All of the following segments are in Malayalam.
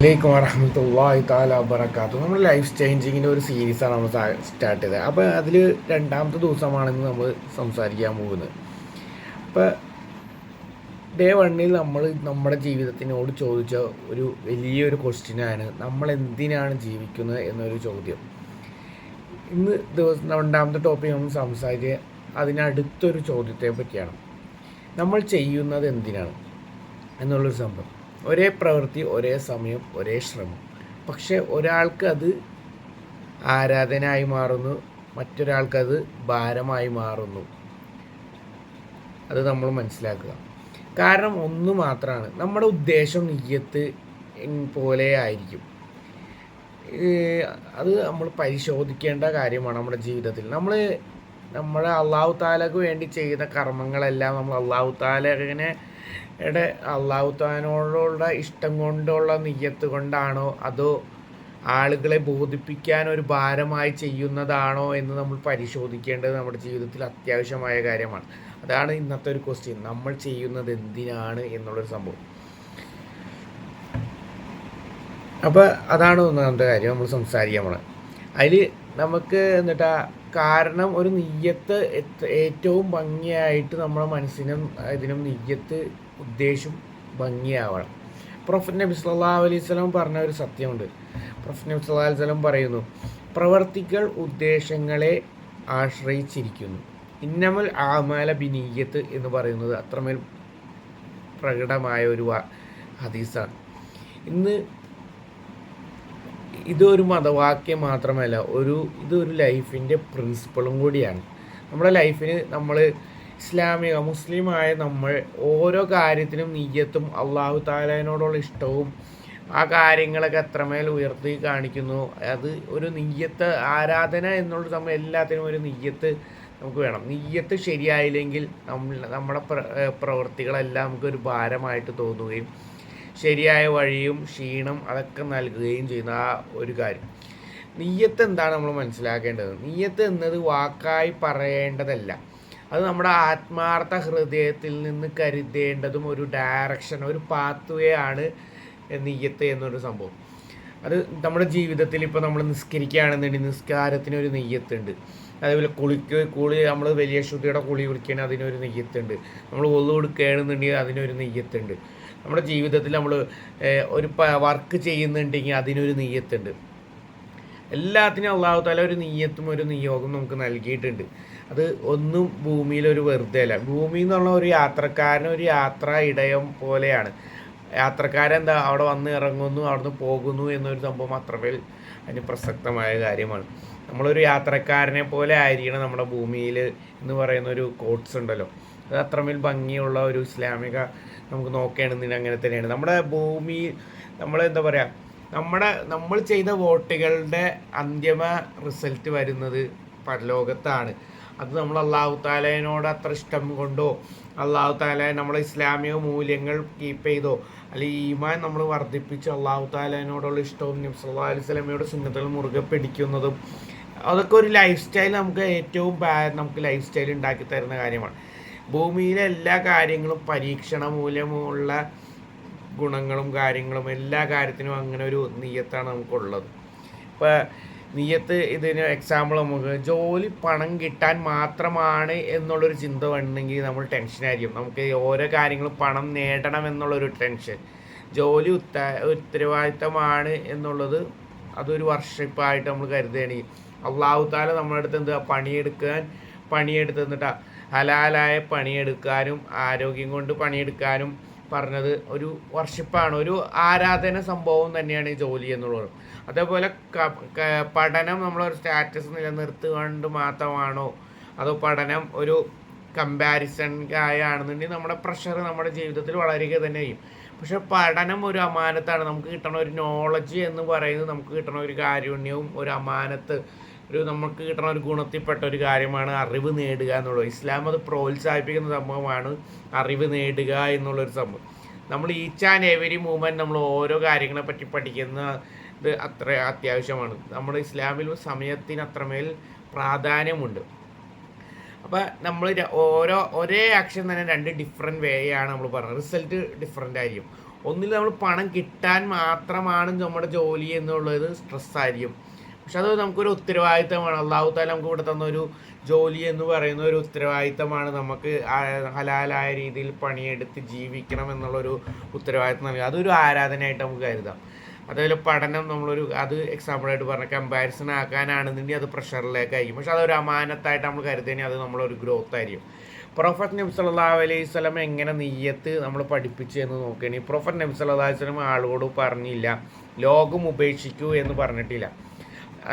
അലൈക്കും വറഹമത്തല്ലാഹി താല വബറക്കാത്തു നമ്മൾ ലൈഫ് ചേഞ്ചിങ്ങിന്റെ ഒരു സീരീസാണ് നമ്മൾ സ്റ്റാർട്ട് ചെയ്തത്. അപ്പോൾ അതിൽ രണ്ടാമത്തെ ദിവസമാണെന്ന് നമ്മൾ സംസാരിക്കാൻ പോകുന്നത്. അപ്പോൾ ഡേ വണ്ണിൽ നമ്മൾ നമ്മുടെ ജീവിതത്തിനോട് ചോദിച്ച ഒരു വലിയൊരു ക്വസ്റ്റ്യനാണ് നമ്മൾ എന്തിനാണ് ജീവിക്കുന്നത് എന്നൊരു ചോദ്യം. ഇന്ന് ദിവസം രണ്ടാമത്തെ ടോപ്പിക് നമ്മൾ സംസാരിക്കുക അതിനടുത്തൊരു ചോദ്യത്തെ പറ്റിയാണ്. നമ്മൾ ചെയ്യുന്നത് എന്തിനാണ്? എന്നുള്ളൊരു സംഭവം. ഒരേ പ്രവൃത്തി ഒരേ സമയം ഒരേ ശ്രമം. പക്ഷെ ഒരാൾക്ക് അത് ആരാധനയായി മാറുന്നു മറ്റൊരാൾക്കത് ഭാരമായി മാറുന്നു. അത് നമ്മൾ മനസ്സിലാക്കുക. കാരണം ഒന്ന് മാത്രമാണ്. നമ്മുടെ ഉദ്ദേശം നിയ്യത്ത് പോലെ ആയിരിക്കും. അത് നമ്മൾ പരിശോധിക്കേണ്ട കാര്യമാണ് നമ്മുടെ ജീവിതത്തിൽ. നമ്മൾ നമ്മളെ അള്ളാഹു താലക്ക് വേണ്ടി ചെയ്യുന്ന കർമ്മങ്ങളെല്ലാം നമ്മൾ അള്ളാഹു താലകനെ യുടെ അള്ളാഹു താനോടുള്ള ഇഷ്ടം കൊണ്ടുള്ള നെയ്യത്ത് കൊണ്ടാണോ അതോ ആളുകളെ ബോധിപ്പിക്കാൻ ഒരു ഭാരമായി ചെയ്യുന്നതാണോ എന്ന് നമ്മൾ പരിശോധിക്കേണ്ടത് നമ്മുടെ ജീവിതത്തിൽ അത്യാവശ്യമായ കാര്യമാണ്. അതാണ് ഇന്നത്തെ ഒരു ക്വസ്റ്റ്യൻ നമ്മൾ ചെയ്യുന്നത് എന്തിനാണ് എന്നുള്ളൊരു സംഭവം. അപ്പോൾ അതാണ് ഒന്നാമത്തെ കാര്യം നമ്മൾ സംസാരിക്കാൻ പോണത്. അതിൽ നമുക്ക് എന്നിട്ടാ കാരണം ഒരു നെയ്യത്ത് ഏറ്റവും ഭംഗിയായിട്ട് നമ്മുടെ മനസ്സിനും ഇതിനും നെയ്യത്ത് ഉദ്ദേശം ഭംഗിയാവണം. പ്രൊഫറ്റ് നബി സല്ലാ അലൈഹി സ്വലം പറഞ്ഞ ഒരു സത്യമുണ്ട്. പ്രൊഫറ്റ് നബി സല്ലാ അലൈഹി സ്വലം പറയുന്നു പ്രവർത്തികൾ ഉദ്ദേശങ്ങളെ ആശ്രയിച്ചിരിക്കുന്നു. ഇന്നമൽ ആമാല ബിനീയത്ത് എന്ന് പറയുന്നത് അത്രമേൽ പ്രകടമായ ഒരു ഹദീസാണ്. ഇന്ന് ഇതൊരു മതവാക്യം മാത്രമല്ല ഒരു ഇതൊരു ലൈഫിന്റെ പ്രിൻസിപ്പളും കൂടിയാണ്. നമ്മുടെ ലൈഫിന് നമ്മൾ ഇസ്ലാമിക മുസ്ലിമായ നമ്മൾ ഓരോ കാര്യത്തിനും നീയത്തും അള്ളാഹു താലാനോടുള്ള ഇഷ്ടവും ആ കാര്യങ്ങളൊക്കെ എത്രമേൽ ഉയർത്തി കാണിക്കുന്നു അത് ഒരു നെയ്യത്ത് ആരാധന എന്നുള്ള നമ്മൾ എല്ലാത്തിനും ഒരു നെയ്യത്ത് നമുക്ക് വേണം. നെയ്യത്ത് ശരിയായില്ലെങ്കിൽ നമ്മൾ നമ്മുടെ പ്രവൃത്തികളെല്ലാം നമുക്കൊരു ഭാരമായിട്ട് തോന്നുകയും ശരിയായ വഴിയും ക്ഷീണം അതൊക്കെ നൽകുകയും ചെയ്യുന്ന ആ ഒരു കാര്യം. നീയത്ത് എന്താണ് നമ്മൾ മനസ്സിലാക്കേണ്ടത്? നീയത്ത് എന്നത് വാക്കായി പറയേണ്ടതല്ല. അത് നമ്മുടെ ആത്മാർത്ഥ ഹൃദയത്തിൽ നിന്ന് കരുതേണ്ടതും ഒരു ഡയറക്ഷൻ ഒരു പാത്വേ ആണ് നെയ്യത്ത് എന്നൊരു സംഭവം. അത് നമ്മുടെ ജീവിതത്തിൽ ഇപ്പോൾ നമ്മൾ നിസ്കരിക്കുകയാണെന്നുണ്ടെങ്കിൽ നിസ്കാരത്തിന് ഒരു നെയ്യത്തുണ്ട് അതേപോലെ കുളിക്ക് കുളി നമ്മൾ വലിയ ശുദ്ധിയുടെ കുളി കുളിക്കുകയാണെങ്കിൽ അതിനൊരു നെയ്യത്തുണ്ട് നമ്മൾ ഒന്നു കൊടുക്കുകയാണെന്നുണ്ടെങ്കിൽ അതിനൊരു നെയ്യത്തുണ്ട് നമ്മുടെ ജീവിതത്തിൽ നമ്മൾ ഒരു വർക്ക് ചെയ്യുന്നുണ്ടെങ്കിൽ അതിനൊരു നീയത്തുണ്ട്. എല്ലാത്തിനും അള്ളാഹു താല ഒരു നീയത്തും ഒരു നിയോഗം നമുക്ക് നൽകിയിട്ടുണ്ട്. അത് ഒന്നും ഭൂമിയിലൊരു വെറുതെ അല്ല ഭൂമി എന്നുള്ള ഒരു യാത്രക്കാരൻ ഒരു യാത്ര ഇടയം പോലെയാണ്. യാത്രക്കാരെന്താ അവിടെ വന്ന് ഇറങ്ങുന്നു അവിടുന്ന് പോകുന്നു എന്നൊരു സംഭവം അത്രമേൽ അതിന് പ്രസക്തമായ കാര്യമാണ്. നമ്മളൊരു യാത്രക്കാരനെ പോലെ ആയിരിക്കണം നമ്മുടെ ഭൂമിയിൽ എന്ന് പറയുന്ന ഒരു കോട്സ് ഉണ്ടല്ലോ. അത് അത്രമേൽ ഭംഗിയുള്ള ഒരു ഇസ്ലാമിക നമുക്ക് നോക്കുകയാണെന്നുണ്ടെങ്കിൽ അങ്ങനെ തന്നെയാണ്. നമ്മുടെ ഭൂമി നമ്മൾ എന്താ പറയുക നമ്മുടെ നമ്മൾ ചെയ്ത വോട്ടുകളുടെ അന്തിമ റിസൾട്ട് വരുന്നത് പരലോകത്താണ്. അത് നമ്മൾ അള്ളാഹു താലേനോട് അത്ര ഇഷ്ടം കൊണ്ടോ അള്ളാഹു താല നമ്മളെ ഇസ്ലാമിക മൂല്യങ്ങൾ കീപ്പ് ചെയ്തോ അല്ലെങ്കിൽ ഈമാൻ നമ്മൾ വർദ്ധിപ്പിച്ച് അള്ളാഹു താലേനോടുള്ള ഇഷ്ടവും നബ്സല്ലാ അലൈഹി സ്വലമയുടെ സുന്നത്തുകൾ മുറുകെ പിടിക്കുന്നതും അതൊക്കെ ഒരു ലൈഫ് സ്റ്റൈൽ നമുക്ക് ഏറ്റവും നമുക്ക് ലൈഫ് സ്റ്റൈൽ ഉണ്ടാക്കി തരുന്ന കാര്യമാണ്. ഭൂമിയിലെ എല്ലാ കാര്യങ്ങളും പരീക്ഷണ മൂലമുള്ള ഗുണങ്ങളും കാര്യങ്ങളും എല്ലാ കാര്യത്തിനും അങ്ങനെ ഒരു നീയത്താണ് നമുക്കുള്ളത്. ഇപ്പോൾ നീയത്ത് ഇതിന് എക്സാമ്പിൾ നമുക്ക് ജോലി പണം കിട്ടാൻ മാത്രമാണ് എന്നുള്ളൊരു ചിന്ത വേണമെങ്കിൽ നമ്മൾ ടെൻഷനായിരിക്കും നമുക്ക് ഓരോ കാര്യങ്ങളും പണം നേടണം എന്നുള്ളൊരു ടെൻഷൻ ജോലി ഉത്ത ഉത്തരവാദിത്തമാണ് എന്നുള്ളത് അതൊരു വർഷിപ്പായിട്ട് നമ്മൾ കരുതുകയാണെങ്കിൽ അള്ളാഹു താല നമ്മുടെ അടുത്ത് എന്താ പണിയെടുക്കാൻ പണിയെടുത്ത് എന്നിട്ടാ ഹലാലായ പണിയെടുക്കാനും ആരോഗ്യം കൊണ്ട് പണിയെടുക്കാനും പറഞ്ഞത് ഒരു വർഷിപ്പാണ്. ഒരു ആരാധന സംഭവം തന്നെയാണ് ഈ ജോലി എന്നുള്ളത്. അതേപോലെ പഠനം നമ്മളൊരു സ്റ്റാറ്റസ് നിലനിർത്തുകൊണ്ട് മാത്രമാണോ? അതോ പഠനം ഒരു കമ്പാരിസൺ ആയാണെന്നുണ്ടെങ്കിൽ നമ്മുടെ പ്രഷർ നമ്മുടെ ജീവിതത്തിൽ വളരുക തന്നെ ചെയ്യും. പക്ഷെ പഠനം ഒരു അമാനത്താണ്. നമുക്ക് കിട്ടണ ഒരു നോളജ് എന്ന് പറയുന്നത് നമുക്ക് കിട്ടണ ഒരു കാരുണ്യവും ഒരു അമാനത്ത് ഒരു നമുക്ക് കിട്ടുന്ന ഒരു ഗുണത്തിൽപ്പെട്ട ഒരു കാര്യമാണ് അറിവ് നേടുക എന്നുള്ളത്. ഇസ്ലാം അത് പ്രോത്സാഹിപ്പിക്കുന്ന സംഭവമാണ് അറിവ് നേടുക എന്നുള്ളൊരു സംഭവം. നമ്മൾ ഈച്ച് ആൻഡ് എവരി മൂവ്മെന്റ് നമ്മൾ ഓരോ കാര്യങ്ങളെ പറ്റി പഠിക്കുന്ന ഇത് അത്ര അത്യാവശ്യമാണ്. നമ്മുടെ ഇസ്ലാമിൽ സമയത്തിന് അത്രമേൽ പ്രാധാന്യമുണ്ട്. അപ്പോൾ നമ്മൾ ഓരോ ഒരേ ആക്ഷൻ തന്നെ രണ്ട് ഡിഫറെന്റ് വേ ആണ് നമ്മൾ പറഞ്ഞത്. റിസൾട്ട് ഡിഫറെന്റ് ആയിരിക്കും. ഒന്നിൽ നമ്മൾ പണം കിട്ടാൻ മാത്രമാണ് നമ്മുടെ ജോലി എന്നുള്ളത് സ്ട്രെസ്സായിരിക്കും പക്ഷെ അത് നമുക്കൊരു ഉത്തരവാദിത്തമാണ്. അള്ളാഹു താല നമുക്ക് ഇവിടെ തന്ന ഒരു ജോലി എന്ന് പറയുന്ന ഒരു ഉത്തരവാദിത്തമാണ് നമുക്ക് ഹലാലായ രീതിയിൽ പണിയെടുത്ത് ജീവിക്കണം എന്നുള്ളൊരു ഉത്തരവാദിത്തം നൽകുക. അതൊരു ആരാധനയായിട്ട് നമുക്ക് കരുതാം. അതേപോലെ പഠനം നമ്മളൊരു അത് എക്സാമ്പിളായിട്ട് പറഞ്ഞ കമ്പാരിസൺ ആക്കാനാണെന്നുണ്ടെങ്കിൽ അത് പ്രഷറിലേക്ക് ആയിരിക്കും. പക്ഷെ അതൊരു അമാനത്തായിട്ട് നമ്മൾ കരുതുകയാണെങ്കിൽ അത് നമ്മളൊരു ഗ്രോത്ത് ആയിരിക്കും. പ്രൊഫറ്റ് നബി സല്ലല്ലാഹു അലൈഹി സ്വലം എങ്ങനെ നെയ്യത്ത് നമ്മൾ പഠിപ്പിച്ചു എന്ന് നോക്കുകയാണെങ്കിൽ പ്രൊഫറ്റ് നബി സല്ലല്ലാഹു അലൈഹി സ്വലം ആളോട് പറഞ്ഞില്ല ലോകം ഉപേക്ഷിക്കൂ എന്ന് പറഞ്ഞിട്ടില്ല.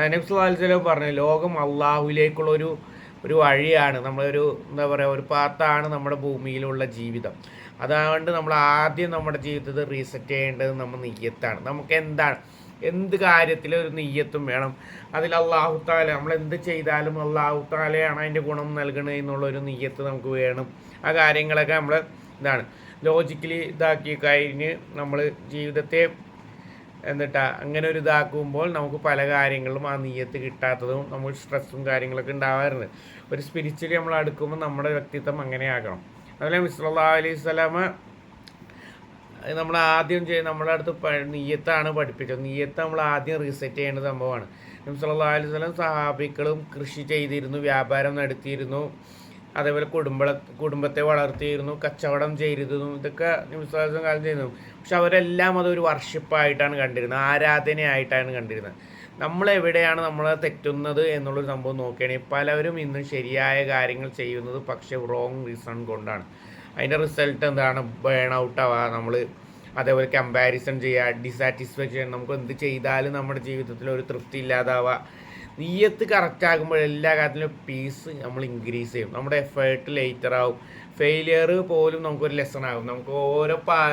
നബി സല്ലല്ലാഹു അലൈഹി പറഞ്ഞു ലോകം അള്ളാഹുവിലേക്കുള്ള ഒരു ഒരു വഴിയാണ് നമ്മളൊരു എന്താ പറയുക ഒരു പാത്താണ് നമ്മുടെ ഭൂമിയിലുള്ള ജീവിതം. അതുകൊണ്ട് നമ്മൾ ആദ്യം നമ്മുടെ ജീവിതത്തിൽ റീസെറ്റ് ചെയ്യേണ്ടത് നമ്മൾ നെയ്യത്താണ്. നമുക്ക് എന്താണ്? എന്ത് കാര്യത്തിലും ഒരു നെയ്യത്തും വേണം. അതിൽ അള്ളാഹു താല നമ്മൾ എന്ത് ചെയ്താലും അള്ളാഹു താലയാണ് അതിന്റെ ഗുണം നൽകണത് എന്നുള്ളൊരു നെയ്യത്ത് നമുക്ക് വേണം. ആ കാര്യങ്ങളൊക്കെ നമ്മൾ ഇതാണ്. ലോജിക്കലി ഇതാക്കി കഴിഞ്ഞ് നമ്മൾ ജീവിതത്തെ എന്നിട്ടാ അങ്ങനെ ഒരു ഇതാക്കുമ്പോൾ നമുക്ക് പല കാര്യങ്ങളും ആ നീയത്ത് കിട്ടാത്തതും നമുക്ക് സ്ട്രെസ്സും കാര്യങ്ങളൊക്കെ ഉണ്ടാവാറുണ്ട്. ഒരു സ്പിരിച്വലി നമ്മൾ അടുക്കുമ്പോൾ നമ്മുടെ വ്യക്തിത്വം അങ്ങനെ ആകണം അതുപോലെ മിസ്ലാ അലൈഹി സ്വലാമ നമ്മൾ ആദ്യം ചെയ്ത് നമ്മുടെ അടുത്ത് നീയത്താണ് പഠിപ്പിച്ചത്. നീയത്ത് നമ്മൾ ആദ്യം റീസെറ്റ് ചെയ്യേണ്ട സംഭവമാണ്. നബി സല്ലല്ലാഹു അലൈഹി സ്വലം സഹാബിക്കളും കൃഷി ചെയ്തിരുന്നു വ്യാപാരം നടത്തിയിരുന്നു. അതേപോലെ കുടുംബ കുടുംബത്തെ വളർത്തിയിരുന്നു കച്ചവടം ചെയ്തിരുന്നു ഇതൊക്കെ നിമിഷം കാലം ചെയ്യുന്നു പക്ഷെ അവരെല്ലാം അതൊരു വർഷിപ്പായിട്ടാണ് കണ്ടിരുന്നത് ആരാധനയായിട്ടാണ് കണ്ടിരുന്നത്. നമ്മൾ എവിടെയാണ് നമ്മൾ തെറ്റുന്നത് എന്നുള്ളൊരു സംഭവം നോക്കുകയാണെങ്കിൽ പലവരും ഇന്ന് ശരിയായ കാര്യങ്ങൾ ചെയ്യുന്നത് പക്ഷേ റോങ് റീസൺ കൊണ്ടാണ്. അതിന്റെ റിസൾട്ട് എന്താണ്? ബേൺ ഔട്ട് ആവുക നമ്മൾ അതേപോലെ കമ്പാരിസൺ ചെയ്യുക ഡിസാറ്റിസ്ഫാക്ഷൻ നമുക്ക് എന്ത് ചെയ്താലും നമ്മുടെ ജീവിതത്തിൽ ഒരു തൃപ്തി ഇല്ലാതാവുക നീയത്ത് കറക്റ്റ് ആകുമ്പോൾ എല്ലാ കാര്യത്തിലും പീസ് നമ്മൾ ഇൻക്രീസ് ചെയ്യും. നമ്മുടെ എഫേർട്ട് ലേറ്റർ ആവും. ഫെയിലിയർ പോലും നമുക്കൊരു ലെസൺ ആകും. നമുക്ക് ഓരോ പാ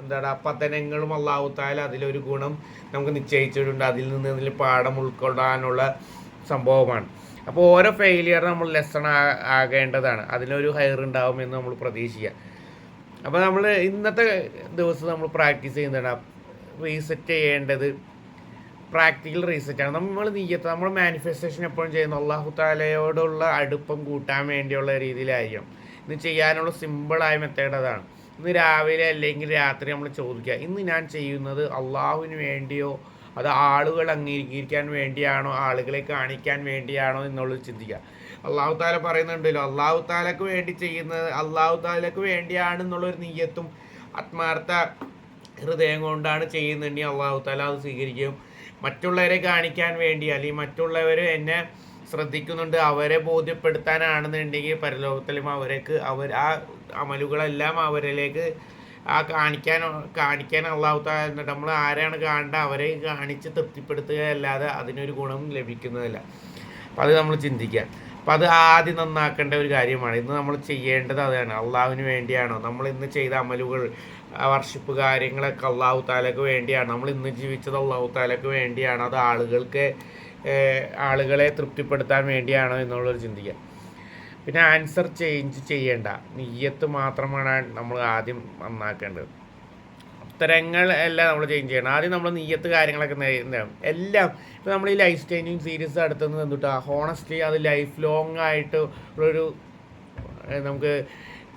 എന്താണ് പതനങ്ങളും അള്ളാഹുത്താൽ അതിലൊരു ഗുണം നമുക്ക് നിശ്ചയിച്ചിട്ടുണ്ട്. അതിൽ നിന്ന് അതിൽ പാഠം ഉൾക്കൊള്ളാനുള്ള സംഭവമാണ്. അപ്പോൾ ഓരോ ഫെയിലിയർ നമ്മൾ ലെസൺ ആകേണ്ടതാണ്. അതിനൊരു ഹയർ ഉണ്ടാവും എന്ന് നമ്മൾ പ്രതീക്ഷിക്കുക. അപ്പോൾ നമ്മൾ ഇന്നത്തെ ദിവസം നമ്മൾ പ്രാക്ടീസ് ചെയ്യുന്നതാണ്. റീസെറ്റ് ചെയ്യേണ്ടത് പ്രാക്ടിക്കൽ റീസെറ്റ് ആണ്. നമ്മൾ നീയത്ത് നമ്മൾ മാനിഫെസ്റ്റേഷൻ എപ്പോഴും ചെയ്യുന്ന അള്ളാഹു താലയോടുള്ള അടുപ്പം കൂട്ടാൻ വേണ്ടിയുള്ള രീതിയിലായിരിക്കും. ഇത് ചെയ്യാനുള്ള സിമ്പിളായ മെത്തേഡ് അതാണ്. ഇന്ന് രാവിലെ അല്ലെങ്കിൽ രാത്രി നമ്മൾ ചോദിക്കുക ഇന്ന് ഞാൻ ചെയ്യുന്നത് അള്ളാഹുവിന് വേണ്ടിയോ അത് ആളുകൾ അംഗീകരിക്കാൻ വേണ്ടിയാണോ ആളുകളെ കാണിക്കാൻ വേണ്ടിയാണോ എന്നുള്ളത് ചിന്തിക്കുക. അള്ളാഹു താല പറയുന്നുണ്ടല്ലോ അള്ളാഹു താലക്ക് വേണ്ടി ചെയ്യുന്നത് അള്ളാഹു താലക്ക് വേണ്ടിയാണെന്നുള്ളൊരു നീയത്തും ആത്മാർത്ഥ ഹൃദയം കൊണ്ടാണ് ചെയ്യുന്നുണ്ടെങ്കിൽ അള്ളാഹു താല അത് സ്വീകരിക്കും. മറ്റുള്ളവരെ കാണിക്കാൻ വേണ്ടി അല്ലെങ്കിൽ മറ്റുള്ളവർ എന്നെ ശ്രദ്ധിക്കുന്നുണ്ട് അവരെ ബോധ്യപ്പെടുത്താനാണെന്നുണ്ടെങ്കിൽ പരലോകത്തിലും അവർക്ക് അവർ ആ അമലുകളെല്ലാം അവരിലേക്ക് ആ കാണിക്കാൻ കാണിക്കാൻ അള്ളാഹു താല നമ്മൾ ആരാണ് കാണേണ്ട അവരെ കാണിച്ച് തൃപ്തിപ്പെടുത്തുക അല്ലാതെ അതിനൊരു ഗുണം ലഭിക്കുന്നതല്ല. അപ്പം അത് നമ്മൾ ചിന്തിക്കുക. അപ്പം അത് ആദ്യം നന്നാക്കേണ്ട ഒരു കാര്യമാണ്. ഇന്ന് നമ്മൾ ചെയ്യേണ്ടത് അതാണ്. അള്ളാഹുവിന് വേണ്ടിയാണോ? നമ്മൾ ഇന്ന് ചെയ്ത അമലുകൾ വർഷിപ്പ് കാര്യങ്ങളൊക്കെ അള്ളാഹു താലക്ക് വേണ്ടിയാണ്. നമ്മൾ ഇന്ന് ജീവിച്ചത് അള്ളാഹു താലക്ക് വേണ്ടിയാണ്. അത് ആളുകൾക്ക് ആളുകളെ തൃപ്തിപ്പെടുത്താൻ വേണ്ടിയാണോ എന്നുള്ളൊരു ചിന്തിക്കുക പിന്നെ ആൻസർ ചേഞ്ച് ചെയ്യേണ്ട. നീയത്ത് മാത്രമാണ് നമ്മൾ ആദ്യം നന്നാക്കേണ്ടത്. ഉത്തരങ്ങൾ എല്ലാം നമ്മൾ ചേഞ്ച് ചെയ്യണം. ആദ്യം നമ്മൾ നീയത്ത് കാര്യങ്ങളൊക്കെ നേരിടണം എല്ലാം. ഇപ്പോൾ നമ്മൾ ഈ ലൈഫ് ചേഞ്ചിങ് സീരീസ് അടുത്തുനിന്ന് എന്തുട്ടാ? ഹോണസ്റ്റ്ലി അത് ലൈഫ് ലോങ് ആയിട്ട് ഉള്ളൊരു നമുക്ക്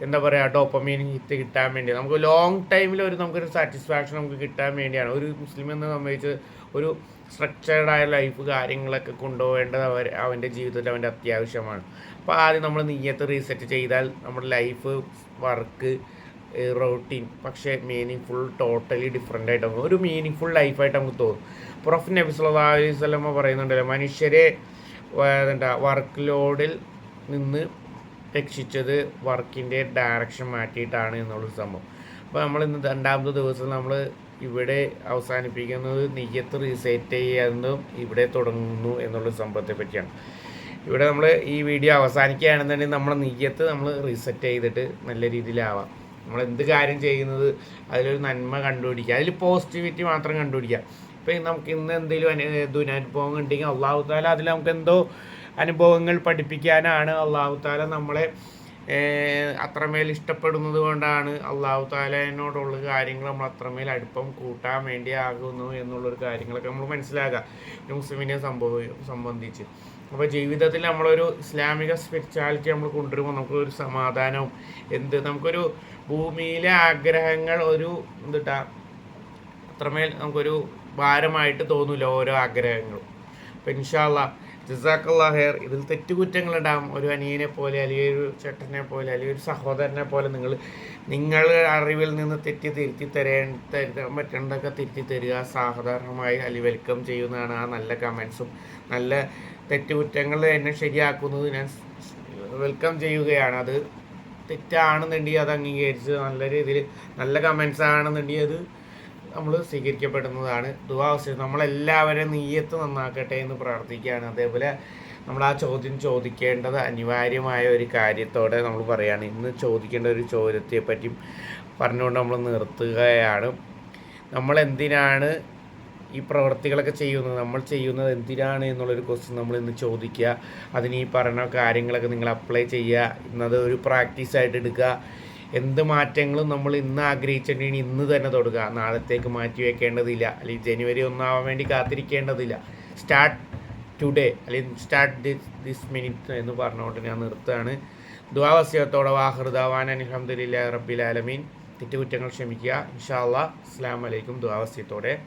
എന്താ പറയുക ഡോപ്പമീൻ ഹിറ്റ് കിട്ടാൻ വേണ്ടി. നമുക്ക് ലോങ് ടൈമിൽ ഒരു നമുക്കൊരു സാറ്റിസ്ഫാക്ഷൻ നമുക്ക് കിട്ടാൻ വേണ്ടിയാണ്. ഒരു മുസ്ലിം എന്ന് സംബന്ധിച്ച് ഒരു സ്ട്രക്ചേർഡായ ലൈഫ് കാര്യങ്ങളൊക്കെ കൊണ്ടുപോകേണ്ടത് അവർ അവന്റെ ജീവിതത്തിൽ അവന്റെ അത്യാവശ്യമാണ്. അപ്പോൾ ആദ്യം നമ്മൾ നീയത്ത് റീസെറ്റ് ചെയ്താൽ നമ്മുടെ ലൈഫ് വർക്ക് റൊട്ടീൻ പക്ഷേ മീനിങ് ഫുൾ ടോട്ടലി ഡിഫറെന്റ് ആയിട്ട് നമുക്ക് ഒരു മീനിങ് ഫുൾ ലൈഫായിട്ട് നമുക്ക് തോന്നും. പ്രൊഫ് നബി വസല്ലമ പറയുന്നുണ്ടല്ലോ മനുഷ്യരെ എന്താ വർക്ക് ലോഡിൽ നിന്ന് രക്ഷിച്ചത് വർക്കിന്റെ ഡയറക്ഷൻ മാറ്റിയിട്ടാണ് എന്നുള്ളൊരു സംഭവം. അപ്പോൾ നമ്മൾ ഇന്ന് രണ്ടാമത്തെ ദിവസം നമ്മൾ ഇവിടെ അവസാനിപ്പിക്കുന്നത് നെയ്യത്ത് റീസെറ്റ് ചെയ്യുന്നതും ഇവിടെ തുടങ്ങുന്നു എന്നുള്ള സംഭവത്തെ പറ്റിയാണ്. ഇവിടെ നമ്മൾ ഈ വീഡിയോ അവസാനിക്കുകയാണെന്നുണ്ടെങ്കിൽ നമ്മളെ നെയ്യത്ത് നമ്മൾ റീസെറ്റ് ചെയ്തിട്ട് നല്ല രീതിയിലാവാം. നമ്മൾ എന്ത് കാര്യം ചെയ്യുന്നത് അതിലൊരു നന്മ കണ്ടുപിടിക്കുക. അതിൽ പോസിറ്റിവിറ്റി മാത്രം കണ്ടുപിടിക്കുക. ഇപ്പം നമുക്ക് ഇന്ന് എന്തെങ്കിലും ദുരനുഭവം ഉണ്ടെങ്കിൽ അള്ളാഹു താല അതിൽ നമുക്ക് എന്തോ അനുഭവങ്ങൾ പഠിപ്പിക്കാനാണ് അള്ളാഹു താല നമ്മളെ അത്രമേൽ ഇഷ്ടപ്പെടുന്നത് കൊണ്ടാണ് അള്ളാഹു താലേനോടുള്ള കാര്യങ്ങൾ നമ്മൾ അത്രമേൽ അടുപ്പം കൂട്ടാൻ വേണ്ടി ആകുന്നു എന്നുള്ളൊരു കാര്യങ്ങളൊക്കെ നമ്മൾ മനസ്സിലാക്കുക. മുസ്ലിമിനെ സംഭവ സംബന്ധിച്ച്. അപ്പോൾ ജീവിതത്തിൽ നമ്മളൊരു ഇസ്ലാമിക സ്പിരിച്വാലിറ്റി നമ്മൾ കൊണ്ടുവരുമ്പോൾ നമുക്കൊരു സമാധാനവും എന്ത് നമുക്കൊരു ഭൂമിയിലെ ആഗ്രഹങ്ങൾ ഒരു എന്തിട്ടാ അത്രമേൽ നമുക്കൊരു ഭാരമായിട്ട് തോന്നില്ല ഓരോ ആഗ്രഹങ്ങളും. അപ്പം ഇൻഷാല്ല ജസാക്കല്ലാ ഹെയർ ഇതിൽ തെറ്റുകുറ്റങ്ങളുണ്ടാകും ഒരു അനിയനെ പോലെ അല്ലെങ്കിൽ ഒരു ചേട്ടനെ പോലെ അല്ലെങ്കിൽ ഒരു സഹോദരനെ പോലെ നിങ്ങൾ നിങ്ങളുടെ അറിവിൽ നിന്ന് തെറ്റി തിരുത്തി തരേണ്ട തരാൻ പറ്റേണ്ടതൊക്കെ തിരുത്തി തരിക. സാധാരണമായി അല്ലെ വെൽക്കം ചെയ്യുന്നതാണ് ആ നല്ല കമൻസും. നല്ല തെറ്റുകുറ്റങ്ങൾ എന്നെ ശരിയാക്കുന്നത് ഞാൻ വെൽക്കം ചെയ്യുകയാണ്. അത് തെറ്റാണെന്നുണ്ടെങ്കിൽ അത് അംഗീകരിച്ച് നല്ല രീതിയിൽ നല്ല കമൻസ് ആണെന്നുണ്ടെങ്കിൽ അത് നമ്മൾ സ്വീകരിക്കപ്പെടുന്നതാണ്. ദുവാവസ്ഥ നമ്മളെല്ലാവരും നീയത്ത് നന്നാക്കട്ടെ എന്ന് പ്രാർത്ഥിക്കുകയാണ്. അതേപോലെ നമ്മൾ ആ ചോദ്യം ചോദിക്കേണ്ടത് അനിവാര്യമായ ഒരു കാര്യത്തോടെ നമ്മൾ പറയുകയാണ് ഇന്ന് ചോദിക്കേണ്ട ഒരു ചോദ്യത്തെ പറ്റി പറഞ്ഞുകൊണ്ട് നമ്മൾ നിർത്തുകയാണ്. നമ്മൾ എന്തിനാണ് ഈ പ്രവർത്തികളൊക്കെ ചെയ്യുന്നത്? നമ്മൾ ചെയ്യുന്നത് എന്തിനാണ് എന്നുള്ളൊരു ക്വസ്റ്റ്യൻ നമ്മൾ ഇന്ന് ചോദിക്കുക. അതിന് ഈ പറഞ്ഞ കാര്യങ്ങളൊക്കെ നിങ്ങൾ അപ്ലൈ ചെയ്യുക. ഇന്നത് ഒരു പ്രാക്ടീസായിട്ട് എടുക്കുക. എന്ത് മാറ്റങ്ങളും നമ്മൾ ഇന്ന് ആഗ്രഹിച്ചിട്ടുണ്ടെങ്കിൽ ഇന്ന് തന്നെ തൊടുക. നാളത്തേക്ക് മാറ്റി വെക്കേണ്ടതില്ല. അല്ലെങ്കിൽ ജനുവരി ഒന്നാവാൻ വേണ്ടി കാത്തിരിക്കേണ്ടതില്ല. സ്റ്റാർട്ട് ടുഡേ അല്ലെങ്കിൽ സ്റ്റാർട്ട് ദിസ് ദിസ് മിനിറ്റ് എന്ന് പറഞ്ഞുകൊണ്ട് ഞാൻ നിർത്തുകയാണ്. ദുവാവസ്യത്തോടെ വാഹൃദാവാൻ അലഹമ്മദില്ല റബ്ബിൽ ആലമീൻ. തെറ്റുകുറ്റങ്ങൾ ക്ഷമിക്കുക. ഇൻഷാ അല്ലാ അസ്സാം വലൈക്കും ദുവാവസ്യത്തോടെ